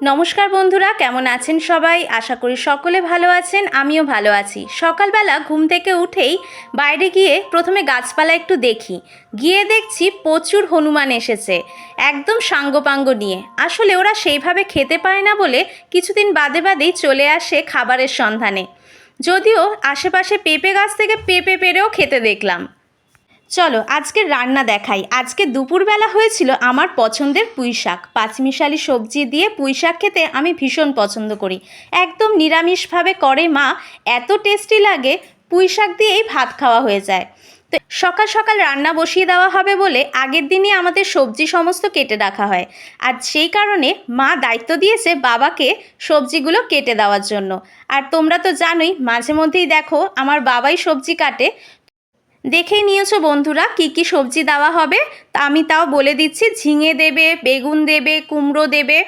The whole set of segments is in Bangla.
নমস্কার বন্ধুরা, কেমন আছেন সবাই? আশা করি সকলে ভালো আছেন, আমিও ভালো আছি। সকালবেলা ঘুম থেকে উঠেই বাইরে গিয়ে প্রথমে গাছপালা একটু দেখি। গিয়ে দেখছি প্রচুর হনুমান এসেছে, একদম সাঙ্গপাঙ্গ নিয়ে। আসলে ওরা সেইভাবে খেতে পায় না বলে কিছুদিন বাদে বাদেই চলে আসে খাবারের সন্ধানে। যদিও আশেপাশে পেঁপে গাছ থেকে পেঁপে পেরেও খেতে দেখলাম। চলো আজকের রান্না দেখাই। আজকে দুপুরবেলা হয়েছিল আমার পছন্দের পুঁই শাক। পাঁচমিশালি সবজি দিয়ে পুঁই শাক খেতে আমি ভীষণ পছন্দ করি। একদম নিরামিষভাবে করে মা, এত টেস্টি লাগে, পুঁই শাক দিয়েই ভাত খাওয়া হয়ে যায়। তো সকাল সকাল রান্না বসিয়ে দেওয়া হবে বলে আগের দিনই আমাদের সবজি সমস্ত কেটে রাখা হয়। আর সেই কারণে মা দায়িত্ব দিয়েছে বাবাকে সবজিগুলো কেটে দেওয়ার জন্য। আর তোমরা তো জানোই, মাঝে মধ্যেই দেখো আমার বাবাই সবজি কাটে দেখেই নিয়েছো বন্ধুরা, কি কি সবজি দেওয়া হবে? তা আমি তাও বলে দিচ্ছি, ঝিঙে দেবে, বেগুন দেবে, কুমড়ো দেবে,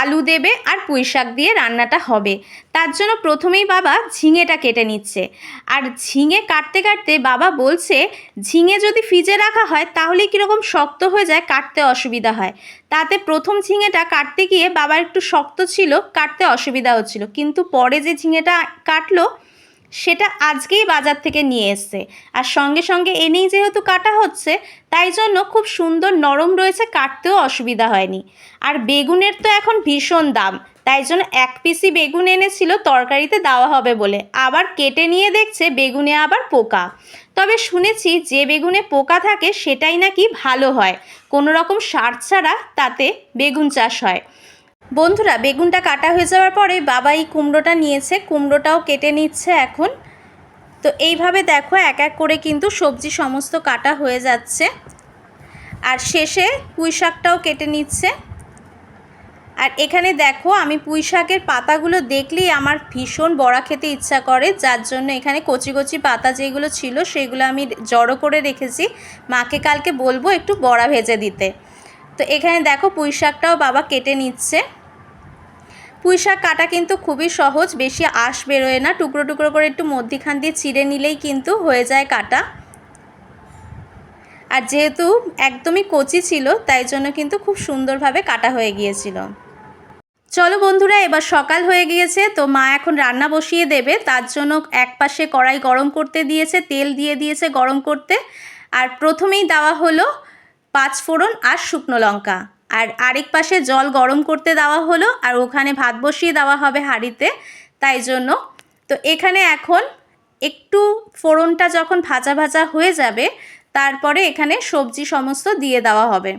আলু দেবে আর পুঁই শাক দিয়ে রান্নাটা হবে। তার জন্য প্রথমেই বাবা ঝিঙেটা কেটে নিচ্ছে। আর ঝিঙে কাটতে কাটতে বাবা বলছে, ঝিঙে যদি ফ্রিজে রাখা হয়, তাহলে কীরকম শক্ত হয়ে যায়, কাটতে অসুবিধা হয়। তাতে প্রথম ঝিঙেটা কাটতে গিয়ে বাবার একটু শক্ত ছিল, কাটতে অসুবিধা হচ্ছিল কিন্তু পরে যে ঝিঙেটা কাটলো সেটা আজকেই বাজার থেকে নিয়ে এসছে। আর সঙ্গে সঙ্গে এনেই যেহেতু কাটা হচ্ছে, তাই জন্য খুব সুন্দর নরম রয়েছে, কাটতেও অসুবিধা হয়নি। আর বেগুনের তো এখন ভীষণ দাম, তাই জন্য এক পিসি বেগুন এনেছিল, তরকারিতে দেওয়া হবে বলে। আবার কেটে নিয়ে দেখছে, বেগুনে আবার পোকা। তবে শুনেছি যে বেগুনে পোকা থাকে, সেটাই নাকি ভালো হয়। কোনো রকম সার ছাড়া তাতে বেগুন চাষ হয়। বন্ধুরা, বেগুনটা কাটা হয়ে যাওয়ার পরে বাবা এই কুমড়োটা নিয়েছে, কুমড়োটাও কেটে নিচ্ছে এখন। তো এইভাবে দেখো, এক এক করে কিন্তু সবজি সমস্ত কাটা হয়ে যাচ্ছে। আর শেষে পুঁই শাকটাও কেটে নিচ্ছে। আর এখানে দেখো, আমি পুঁই শাকের পাতাগুলো দেখলেই আমার ভীষণ বড়া খেতে ইচ্ছা করে। যার জন্য এখানে কচি কচি পাতা যেগুলো ছিল, সেগুলো আমি জড়ো করে রেখেছি। মাকে কালকে বলব একটু বড়া ভেজে দিতে। তো এখানে দেখো পুঁই শাকটাও বাবা কেটে নিচ্ছে। পুঁই শাক কাটা কিন্তু খুবই সহজ, বেশি আঁশ বেরোয় না, টুকরো টুকরো করে একটু মধ্যিখান দিয়ে চিড়ে নিলেই কিন্তু হয়ে যায় কাটা। আর যেহেতু একদমই কচি ছিল, তাই জন্য কিন্তু খুব সুন্দরভাবে কাটা হয়ে গিয়েছিল। চলো বন্ধুরা, এবার সকাল হয়ে গিয়েছে, তো মা এখন রান্না বসিয়ে দেবে, তার জন্য এক পাশে কড়াই গরম করতে দিয়েছে, তেল দিয়ে দিয়েছে গরম করতে। আর প্রথমেই দেওয়া হলো পাঁচ ফোড়ন আর শুকনো লঙ্কা। আর আরেক পাশে জল গরম করতে দেওয়া হলো আর ওখানে ভাত বসিয়ে দেওয়া হবে হাঁড়িতে, তাই জন্য। তো এখানে এখন একটু ফোড়নটা যখন ভাজা ভাজা হয়ে যাবে, তারপরে এখানে সবজি সমস্ত দিয়ে দেওয়া হবে।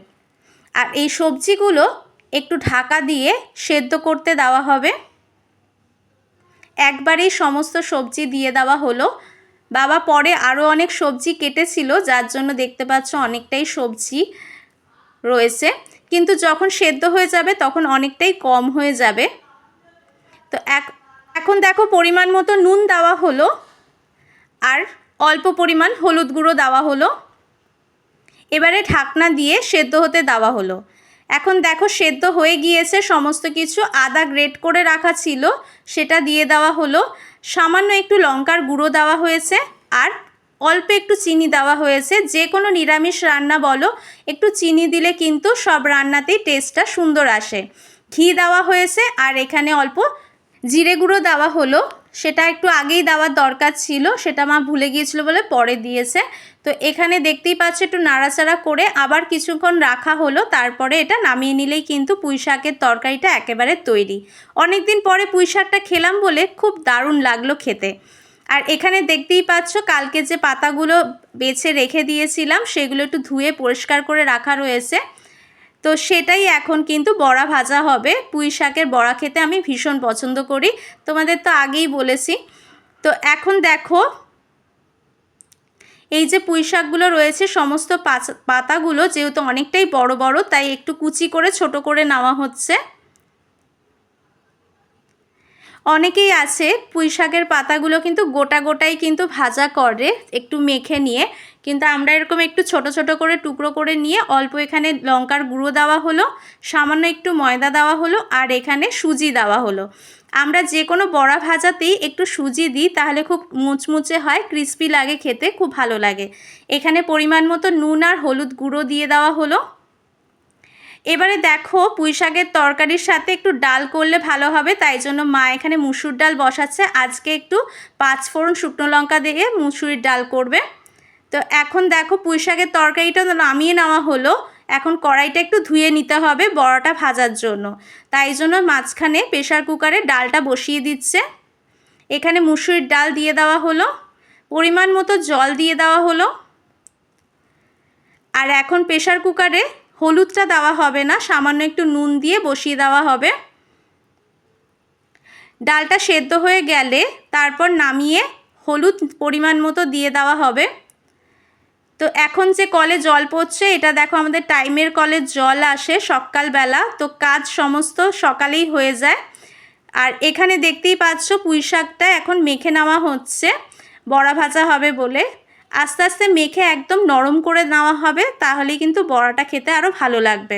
আর এই সবজিগুলো একটু ঢাকা দিয়ে সেদ্ধ করতে দেওয়া হবে। একবারেই সমস্ত সবজি দিয়ে দেওয়া হলো। বাবা পরে আরও অনেক সবজি কেটেছিল, যার জন্য দেখতে পাচ্ছ অনেকটাই সবজি রয়েছে। কিন্তু যখন সেদ্ধ হয়ে যাবে, তখন অনেকটাই কম হয়ে যাবে। তো এক, এখন দেখো পরিমাণ মতো নুন দেওয়া হলো, আর অল্প পরিমাণ হলুদ গুঁড়ো দেওয়া হলো। এবারে ঢাকনা দিয়ে সেদ্ধ হতে দেওয়া হলো। এখন দেখো সেদ্ধ হয়ে গিয়েছে, সমস্ত কিছু আদা গ্রেট করে রাখা ছিল, সেটা দিয়ে দেওয়া হলো। সামান্য একটু লঙ্কার গুঁড়ো দেওয়া হয়েছে আর অল্প একটু চিনি দেওয়া হয়েছে। যে কোনো নিরামিষ রান্না বলো, একটু চিনি দিলে কিন্তু সব রান্নাতেই টেস্টটা সুন্দর আসে। ঘি দেওয়া হয়েছে আর এখানে অল্প জিরে গুঁড়ো দেওয়া হলো। সেটা একটু আগেই দেওয়ার দরকার ছিল, সেটা মা ভুলে গিয়েছিল বলে পরে দিয়েছে। তো এখানে দেখতেই পাচ্ছ একটু নাড়াচাড়া করে আবার কিছুক্ষণ রাখা হলো, তারপরে এটা নামিয়ে নিলেই কিন্তু পুঁই শাকের তরকারিটা একেবারে তৈরি। অনেক দিন পরে পুঁই শাকটা খেলাম বলে খুব দারুণ লাগল খেতে। আর এখানে দেখতেই পাচ্ছ কালকে যে পাতাগুলো বেছে রেখে দিয়েছিলাম, সেগুলো একটু ধুয়ে পরিষ্কার করে রাখা রয়েছে। তো সেটাই এখন কিন্তু বড়া ভাজা হবে। পুঁই শাকের বড়া খেতে আমি ভীষণ পছন্দ করি। তোমাদের তো আগেই বলেছি। তো এখন দেখো, এই যে পুঁই শাকগুলো রয়েছে, সমস্ত পাতাগুলো যেহেতু অনেকটাই বড় বড়, তাই একটু কুচি করে ছোট করে নেওয়া হচ্ছে। অনেকেই আছে পুঁই শাকের পাতাগুলো কিন্তু গোটা গোটাই কিন্তু ভাজা করে, একটু মেখে নিয়ে। কিন্তু আমরা এরকম একটু ছোট ছোট করে টুকরো করে নিয়ে অল্প এখানে লঙ্কার গুঁড়ো দেওয়া হলো, সামান্য একটু ময়দা দেওয়া হলো আর এখানে সুজি দেওয়া হলো। আমরা যে কোনো বড়া ভাজাতেই একটু সুজি দিই, তাহলে খুব মুচমুচে হয়, ক্রিস্পি লাগে খেতে, খুব ভালো লাগে। এখানে পরিমাণ মতো নুন আর হলুদ গুঁড়ো দিয়ে দেওয়া হলো। এবারে দেখো পুঁই শাকের তরকারির সাথে একটু ডাল করলে ভালো হবে, তাই জন্য মা এখানে মুসুর ডাল বসাচ্ছে। আজকে একটু পাঁচ ফোড়ন শুকনো লঙ্কা দিয়ে মুসুরির ডাল করবে। তো এখন দেখো পুঁই শাকের তরকারিটা নামিয়ে নেওয়া হলো। এখন কড়াইটা একটু ধুয়ে নিতে হবে বড়াটা ভাজার জন্য। তাই জন্য মাঝখানে প্রেশার কুকারে ডালটা বসিয়ে দিচ্ছে। এখানে মুসুরির ডাল দিয়ে দেওয়া হলো। পরিমাণ মতো জল দিয়ে দেওয়া হলো। আর এখন প্রেশার কুকারে হলুদটা দেওয়া হবে না, সামান্য একটু নুন দিয়ে বসিয়ে দেওয়া হবে। ডালটা সেদ্ধ হয়ে গেলে তারপর নামিয়ে হলুদ পরিমাণ মতো দিয়ে দেওয়া হবে। তো এখন যে কলে জল পড়ছে, এটা দেখো আমাদের টাইমের কলে জল আসে সকালবেলা। তো কাজ সমস্ত সকালেই হয়ে যায়। আর এখানে দেখতেই পাচ্ছ পুঁই শাকটা এখন মেখে নেওয়া হচ্ছে। বড়া ভাজা হবে বলে। আস্তে আস্তে মেখে একদম নরম করে নেওয়া হবে তাহলেই কিন্তু বড়াটা খেতে আরও ভালো লাগবে।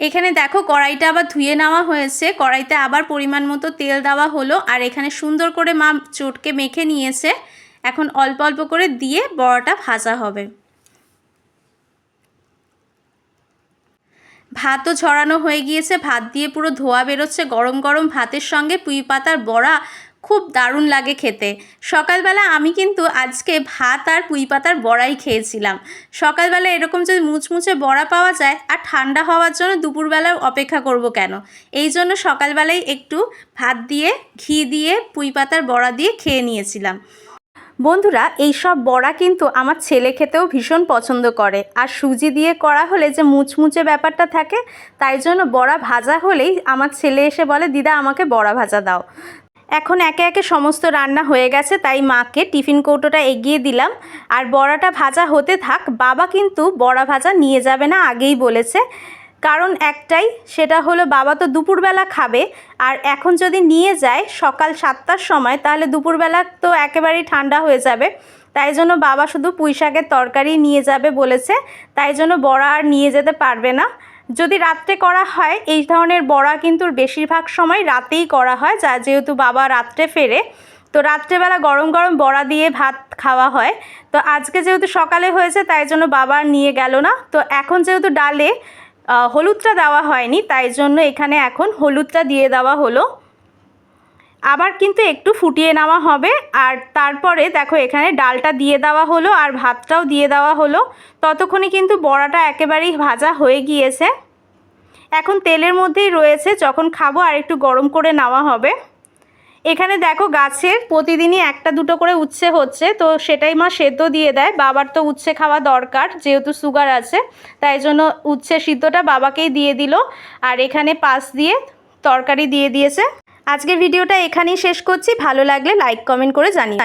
এখানে দেখো কড়াইটা আবার ধুয়ে নেওয়া হয়েছে। কড়াইতে আবার পরিমাণ মতো তেল দেওয়া হলো। আর এখানে সুন্দর করে মা চটকে মেখে নিয়েছে। এখন অল্প অল্প করে দিয়ে বড়াটা ভাজা হবে। ভাতও ছড়ানো হয়ে গিয়েছে, ভাত দিয়ে পুরো ধোয়া বেরোচ্ছে। গরম গরম ভাতের সঙ্গে পুঁই পাতার বড়া খুব দারুণ লাগে খেতে। সকালবেলা আমি কিন্তু আজকে ভাত আর পুঁই পাতার বড়াই খেয়েছিলাম। সকালবেলা এরকম যদি মুচমুচে বড়া পাওয়া যায় আর ঠান্ডা হওয়ার জন্য দুপুরবেলা অপেক্ষা করব কেন? এই জন্য সকালবেলায় একটু ভাত দিয়ে, ঘি দিয়ে, পুঁই পাতার বড়া দিয়ে খেয়ে নিয়েছিলাম। বন্ধুরা, এই সব বড়া কিন্তু আমার ছেলে খেতেও ভীষণ পছন্দ করে। আর সুজি দিয়ে করা হলে যে মুচমুচে ব্যাপারটা থাকে, তাই জন্য বড়া ভাজা হলেই আমার ছেলে এসে বলে, দিদা, আমাকে বড়া ভাজা দাও। এখন একে একে সমস্ত রান্না হয়ে গেছে, তাই মাকে টিফিন কৌটোটা এগিয়ে দিলাম। আর বড়াটা ভাজা হতে থাক, বাবা কিন্তু বড়া ভাজা নিয়ে যাবে না আগেই বলেছে। কারণ একটাই, সেটা হলো বাবা তো দুপুরবেলা খাবে, আর এখন যদি নিয়ে যায় সকাল সাতটার সময়, তাহলে দুপুরবেলা তো একেবারেই ঠান্ডা হয়ে যাবে। তাই জন্য বাবা শুধু পুঁই শাকের তরকারি নিয়ে যাবে বলেছে, তাই জন্য বড়া আর নিয়ে যেতে পারবে না। যদি রাত্রে করা হয়, এই ধরনের বড়া কিন্তু বেশিরভাগ সময় রাতেই করা হয়, যা যেহেতু বাবা রাত্রে ফেরে। তো রাত্রেবেলা গরম গরম বড়া দিয়ে ভাত খাওয়া হয়। তো আজকে যেহেতু সকালে হয়েছে, তাই জন্য বাবা নিয়ে গেল না। তো এখন যেহেতু ডালে হলুদটা দেওয়া হয়নি, তাই জন্য এখানে এখন হলুদটা দিয়ে দেওয়া হলো। আবার কিন্তু একটু ফুটিয়ে নেওয়া হবে, আর তারপরে দেখো এখানে ডালটা দিয়ে দেওয়া হলো আর ভাতটাও দিয়ে দেওয়া হলো। ততক্ষণে কিন্তু বড়াটা একেবারেই ভাজা হয়ে গিয়েছে। এখন তেলের মধ্যেই রয়েছে, যখন খাব আর একটু গরম করে নেওয়া হবে। এখানে দেখো গাছের প্রতিদিনই একটা দুটো করে উচ্ছে হচ্ছে, তো সেটাই মা সেদ্ধ দিয়ে দেয়। বাবার তো উচ্ছে খাওয়া দরকার, যেহেতু সুগার আছে, তাই জন্য উচ্ছে সিদ্ধটা বাবাকেই দিয়ে দিল। আর এখানে পাশ দিয়ে তরকারি দিয়ে দিয়েছে। আজকের ভিডিওটা এখানেই শেষ করছি। ভালো লাগলে লাইক কমেন্ট করে জানিয়ে